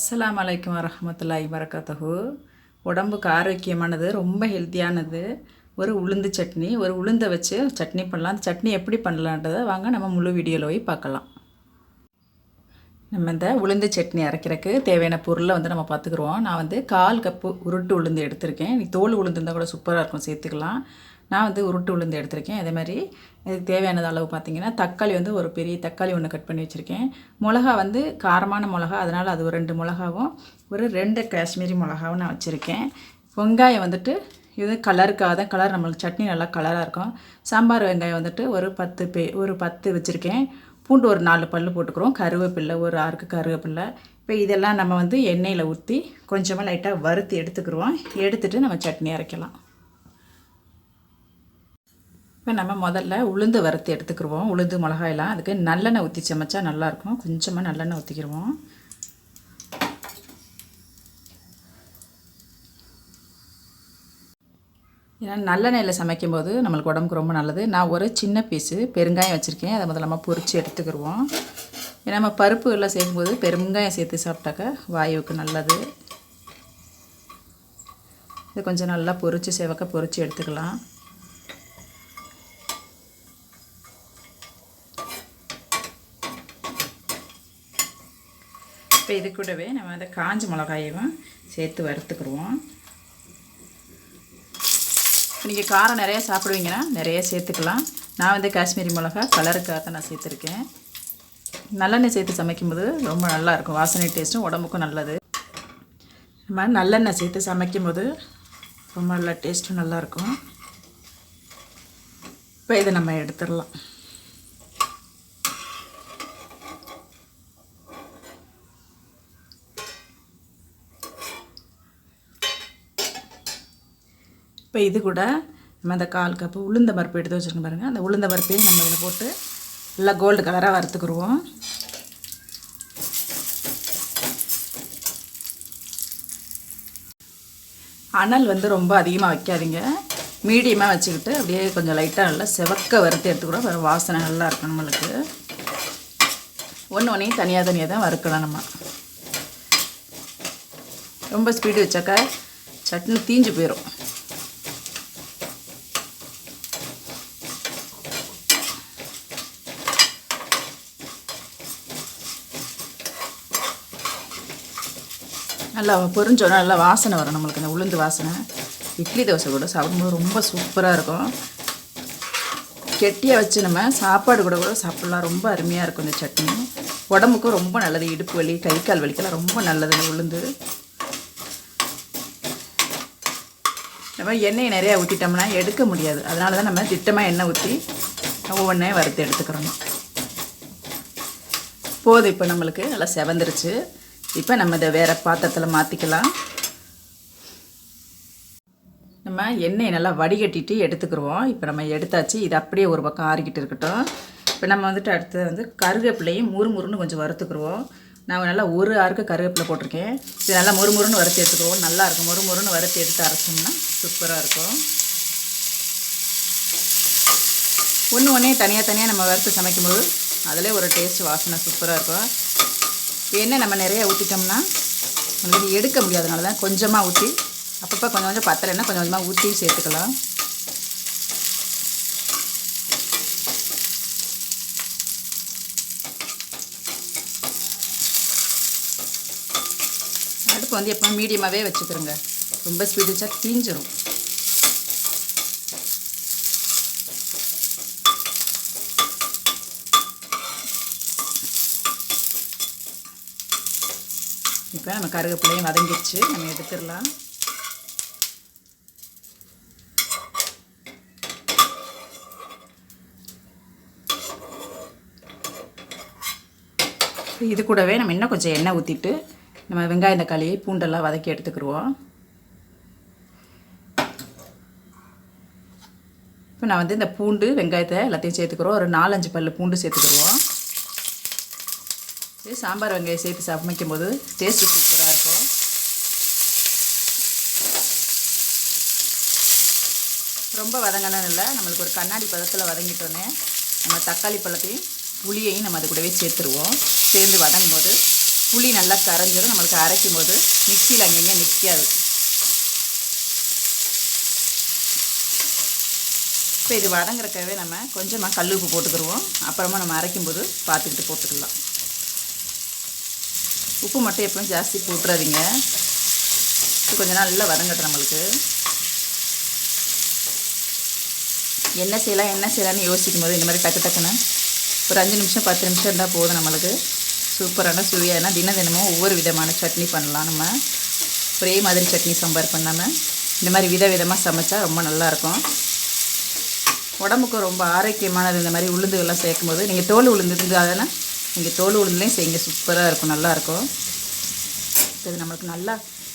அஸ்லாம் வலைக்கம் வரமத்துல்லாய் வரகாத்தஹு உடம்புக்கு ஆரோக்கியமானது ரொம்ப ஹெல்த்தியானது. ஒரு உளுந்து சட்னி ஒரு உளுந்தை வச்சு சட்னி பண்ணலாம். அந்த சட்னி எப்படி பண்ணலான்றதை வாங்க நம்ம முழு வீடியோவில் போய் பார்க்கலாம். நம்ம இந்த உளுந்து சட்னி அரைக்கிறதுக்கு தேவையான பொருளை வந்து நம்ம பார்த்துக்குருவோம் நான் வந்து கால் கப்பு உருட்டு உளுந்து எடுத்திருக்கேன். நீ தோல் உளுந்து இருந்தால் கூட சூப்பராக இருக்கும். சேர்த்துக்கலாம். நான் வந்து உருட்டு உளுந்து எடுத்திருக்கேன். அதே மாதிரி இதுக்கு தேவையானது அளவு பார்த்தீங்கன்னா தக்காளி வந்து ஒரு பெரிய தக்காளி ஒன்று கட் பண்ணி வச்சுருக்கேன். மிளகா வந்து காரமான மிளகா அதனால் அது ஒரு ரெண்டு மிளகாவும் ஒரு ரெண்டு காஷ்மீரி மிளகாவும் நான் வச்சுருக்கேன். வெங்காயம் வந்துட்டு இது கலருக்காக தான் கலர் நம்மளுக்கு சட்னி நல்லா கலராக இருக்கும். சாம்பார் வெங்காயம் வந்துட்டு ஒரு பத்து பே ஒரு பத்து வச்சுருக்கேன். பூண்டு ஒரு நாலு பல் போட்டுக்கிறோம். கருவேப்பில்லை ஒரு ஆறுக்கு கருவேப்பில்லை. இப்போ இதெல்லாம் நம்ம வந்து எண்ணெயில் ஊற்றி கொஞ்சமாக லைட்டாக வறுத்து எடுத்துக்கிடுவோம். எடுத்துகிட்டு நம்ம சட்னி அரைக்கலாம். இப்போ நம்ம முதல்ல உளுந்து வறுத்து எடுத்துக்கிடுவோம் உளுந்து மிளகாயெல்லாம். அதுக்கு நல்லெண்ணெய் ஊற்றி சமைச்சா நல்லாயிருக்கும். கொஞ்சமாக நல்லெண்ணெய் ஊற்றிக்கிடுவோம் ஏன்னா நல்லெண்ணெயில் சமைக்கும்போது நம்மளுக்கு உடம்புக்கு ரொம்ப நல்லது. நான் ஒரு சின்ன பீஸு பெருங்காயம் வச்சுருக்கேன். அதை முதல்ல நம்ம பொரித்து எடுத்துக்கிடுவோம் ஏன்னா நம்ம பருப்பு எல்லாம் சேர்க்கும்போது பெருங்காயம் சேர்த்து சாப்பிட்டாக்க வாயுவுக்கு நல்லது. இது கொஞ்சம் நல்லா பொரித்து சேவக்க பொரித்து எடுத்துக்கலாம். இப்போ இது கூடவே நம்ம அந்த காஞ்ச மிளகாயையும் சேர்த்து வறுத்துக்கிடுவோம். நீங்கள் காரம் நிறையா சாப்பிடுவீங்கன்னா நிறைய சேர்த்துக்கலாம். நான் வந்து காஷ்மீரி மிளகா கலருக்காக தான் நான் சேர்த்துருக்கேன். நல்லெண்ணெய் சேர்த்து சமைக்கும்போது ரொம்ப நல்லாயிருக்கும் வாசனை டேஸ்ட்டும் உடம்புக்கும் நல்லது. நம்ம நல்லெண்ணெய் சேர்த்து சமைக்கும்போது ரொம்ப நல்லா டேஸ்ட்டும் நல்லாயிருக்கும் இப்போ இதை நம்ம எடுத்துடலாம். இப்போ இது கூட நம்ம அந்த கால் கப்பு உளுந்த பருப்பு எடுத்து வச்சுருக்கோம் பாருங்கள் அந்த உளுந்த பருப்பையும் நம்ம இதில் போட்டு நல்லா கோல்டு கலராக வறுத்துக்குருவோம். அனல் வந்து ரொம்ப அதிகமாக வைக்காதீங்க. மீடியமாக வச்சுக்கிட்டு அப்படியே கொஞ்சம் லைட்டாக நல்லா செவக்க வறுத்து எடுத்துக்கூட வேறு வாசனை நல்லா இருக்கும் நம்மளுக்கு. ஒன்று ஒன்றையும் தனியாக தனியாக தான் வறுக்கலாம் நம்ம. ரொம்ப ஸ்பீடு வச்சாக்கா சட்னி தீஞ்சு போயிடும் நல்லா பொரிஞ்சோன்னா நல்லா வாசனை வரும். நம்மளுக்கு இந்த உளுந்து வாசனை. இட்லி தோசை கூட சாப்பிடும்போது ரொம்ப சூப்பராக இருக்கும். கெட்டியாக வச்சு நம்ம சாப்பாடு கூட கூட சாப்பிட்லாம். ரொம்ப அருமையாக இருக்கும் இந்த சட்னி. உடம்புக்கும் ரொம்ப நல்லது. இடுப்பு வலி கை கால் வலிக்கெல்லாம் ரொம்ப நல்லது இந்த உளுந்து. நம்ம எண்ணெயை நிறையா ஊற்றிட்டோம்னா எடுக்க முடியாது. அதனால தான் நம்ம திட்டமாக எண்ணெய் ஊற்றி ஒவ்வொன்றையும் வறுத்து எடுத்துக்கிறோம். போதும். இப்போ நம்மளுக்கு நல்லா செவந்துருச்சு. இப்போ நம்ம இதை வேறு பாத்திரத்தில் மாற்றிக்கலாம் நம்ம எண்ணெயை நல்லா வடிகட்டிட்டு எடுத்துக்கிடுவோம் இப்போ நம்ம எடுத்தாச்சு. இது அப்படியே ஒரு பக்கம் ஆறிக்கிட்டு இருக்கட்டும். இப்போ நம்ம வந்துட்டு அடுத்தது வந்து கருவேப்பிலையும் முறுமுறுன்னு கொஞ்சம் வறுத்துக்குருவோம். நான் நல்லா ஒரு ஆறுக்கு கருவேப்பிலை போட்டிருக்கேன். இது நல்லா முறுமுறுன்னு வறுத்து எடுத்துக்குவோம் நல்லா இருக்கும். முறுமுறுன்னு வறுத்து எடுத்து அரைச்சோம்னா சூப்பராக இருக்கும். ஒன்று ஒன்றே தனியாக தனியாக நம்ம வறுத்து சமைக்கும்போது அதிலே ஒரு டேஸ்ட் வாசனை சூப்பராக இருக்கும். எண்ணெய் நம்ம நிறைய ஊற்றிட்டோம்னா நம்மளுக்கு எடுக்க முடியாதனால தான் கொஞ்சமாக ஊற்றி அப்பப்போ கொஞ்சம் கொஞ்சம் பத்தலைன்னா கொஞ்சம் கொஞ்சமாக ஊற்றி சேர்த்துக்கலாம். அடுப்பு வந்து எப்போ மீடியமாகவே வச்சுக்கிறோங்க. ரொம்ப ஸ்பீடு வச்சா தீஞ்சிரும். இப்போ நம்ம கருவேப்பிலையும் வதங்கிடுச்சு. நம்ம எடுத்துடலாம். இது கூடவே நம்ம இன்னும் கொஞ்சம் எண்ணெய் ஊற்றிட்டு நம்ம வெங்காயம் தக்காளி பூண்டெல்லாம் வதக்கி எடுத்துக்கிடுவோம் இப்போ நான் வந்து இந்த பூண்டு வெங்காயத்தை எல்லாத்தையும் சேர்த்துக்கிறோம். ஒரு நாலஞ்சு பல் பூண்டு சேர்த்துக்கிடுவோம் வச்சு சாம்பார் வெங்காயம் சேர்த்து சமைக்கும் போது டேஸ்ட்டு சூப்பராக இருக்கும். ரொம்ப வதங்கணும் இல்லை. நம்மளுக்கு ஒரு கண்ணாடி பதத்தில் வதங்கிட்டோன்னே நம்ம தக்காளி பழத்தையும் புளியையும் நம்ம அது கூடவே சேர்த்துருவோம். சேர்ந்து வதங்கும் போது புளி நல்லா கரைஞ்சிடும் நம்மளுக்கு அரைக்கும் போது மிக்சியில் அங்கங்கே நிற்காது இப்போ இது வதங்குறக்கவே நம்ம கொஞ்சமாக கல் உப்பு போட்டுக்கிடுவோம் அப்புறமா நம்ம அரைக்கும்போது பார்த்துக்கிட்டு போட்டுக்கலாம். உப்பு மட்டும் எப்பவும் ஜாஸ்தி போட்டுறாதீங்க. இது கொஞ்சம் நல்லா வதங்கட்டும் நம்மளுக்கு. என்ன செய்யலாம் என்ன செய்யலாம்னு யோசிக்கும் போது இந்த மாதிரி டக்கு டக்குன்னு ஒரு அஞ்சு நிமிஷம் பத்து நிமிஷம் இருந்தால் போதும் நம்மளுக்கு. சூப்பரான சுவையான தின தினமும் ஒவ்வொரு விதமான சட்னி பண்ணலாம் நம்ம. ஒரே மாதிரி சட்னி சாம்பார் பண்ணாமல் இந்த மாதிரி வித விதமாக சமைச்சா ரொம்ப நல்லாயிருக்கும் உடம்புக்கு ரொம்ப ஆரோக்கியமானது இந்த மாதிரி உளுந்துகள்லாம் சேர்க்கும் போது நீங்கள் தோல் உளுந்து இருந்தாங்கன்னா நீங்கள் தோல் உளுந்துலையும் செய்யுங்க. சூப்பராக இருக்கும். நல்லாயிருக்கும் இது நம்மளுக்கு நல்லா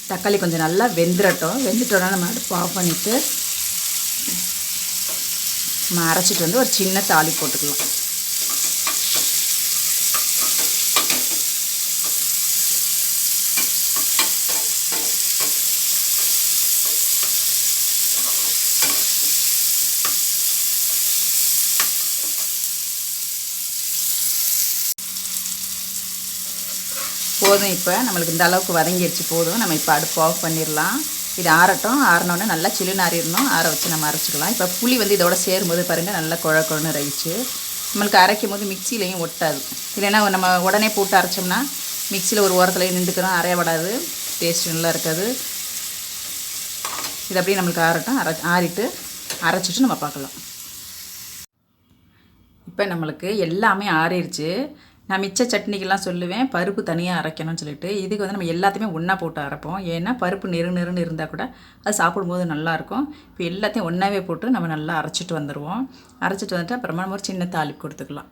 தக்காளி கொஞ்சம் நல்லா வெந்துடட்டும் வெந்துட்டோன்னா நம்ம அடுப்பு ஆஃப் பண்ணிவிட்டு நம்ம அரைச்சிட்டு வந்து ஒரு சின்ன தாலி போட்டுக்கலாம். போதும் இப்போ. நம்மளுக்கு இந்த அளவுக்கு வதங்கிடுச்சு போதும். நம்ம இப்போ அடுப்பு ஆஃப் பண்ணிடலாம் இது ஆறட்டும். ஆறினோடனே நல்லா சில்லுன்னு ஆறிடணும் ஆற வச்சு நம்ம அரைச்சிக்கலாம். இப்போ புளி வந்து இதோட சேரும்போது பாருங்கள் நல்லா குழ ரைச்சு நம்மளுக்கு அரைக்கும் போது மிக்சிலையும் ஒட்டாது. இல்லைன்னா நம்ம உடனே போட்டு அரைச்சோம்னா மிக்சியில் ஒரு ஓரத்துலேயே நின்றுக்கிறோம். அரையப்படாது டேஸ்ட் நல்லா இருக்காது. இது அப்படியே நம்மளுக்கு ஆறட்டும். அரை ஆறிட்டு அரைச்சிட்டு நம்ம பார்க்கலாம் இப்போ நம்மளுக்கு எல்லாமே ஆறிடுச்சு நான் மிச்ச சட்னிக்கெல்லாம் சொல்லுவேன் பருப்பு தனியாக அரைக்கணும்னு சொல்லிட்டு இதுக்கு வந்து நம்ம எல்லாத்தையுமே ஒன்றா போட்டு அரைப்போம். ஏன்னா பருப்பு நெரு நெருன்னு இருந்தால் கூட அது சாப்பிடும்போது நல்லாயிருக்கும். இப்போ எல்லாத்தையும் ஒன்றாவே போட்டு நம்ம நல்லா அரைச்சிட்டு வந்துடுவோம் அரைச்சிட்டு வந்துட்டு அப்புறமா நம்ம ஒரு சின்ன தாளிப்பு கொடுத்துக்கலாம்.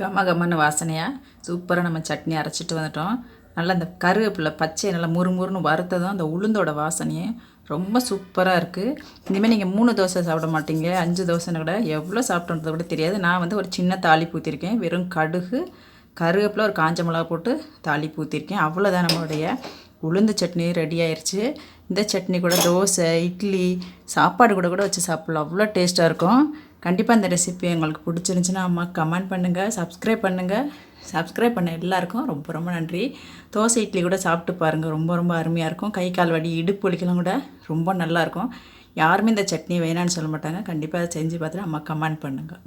கம கமன்னு வாசனையாக சூப்பராக நம்ம சட்னி அரைச்சிட்டு வந்துட்டோம். நல்லா அந்த கருவேப்பிலை பச்சை நல்லா முறுமுறுன்னு வறுத்ததும் அந்த உளுந்தோட வாசனையும் ரொம்ப சூப்பராக இருக்குது இனிமேல் நீங்கள் மூணு தோசை சாப்பிட மாட்டீங்க. அஞ்சு தோசைன்னு கூட எவ்வளோ சாப்பிட்டோன்றத கூட தெரியாது. நான் வந்து ஒரு சின்ன தாலி பூத்திருக்கேன். வெறும் கடுகு கருவேப்பில் ஒரு காஞ்ச மிளகா போட்டு தாலி பூத்திருக்கேன். அவ்வளோதான் நம்மளுடைய உளுந்து சட்னி ரெடி ஆயிடுச்சு இந்த சட்னி கூட தோசை இட்லி சாப்பாடு கூட கூட வச்சு சாப்பிட்லாம். அவ்வளோ டேஸ்ட்டாக இருக்கும். கண்டிப்பாக இந்த ரெசிபி உங்களுக்கு பிடிச்சிருந்துச்சுன்னா அம்மா கமெண்ட் பண்ணுங்கள் சப்ஸ்கிரைப் பண்ணுங்கள் சப்ஸ்கிரைப் பண்ண எல்லாருக்கும் ரொம்ப ரொம்ப நன்றி. தோசை இட்லி கூட சாப்பிட்டு பாருங்கள் ரொம்ப ரொம்ப அருமையாக இருக்கும். கை கால் வடி இடுப்பு வலிக்கெல்லாம் கூட ரொம்ப நல்லாயிருக்கும் யாருமே இந்த சட்னி வேணான்னு சொல்ல மாட்டாங்க. கண்டிப்பாக அதை செஞ்சு பார்த்துட்டு அம்மா கமெண்ட் பண்ணுங்கள்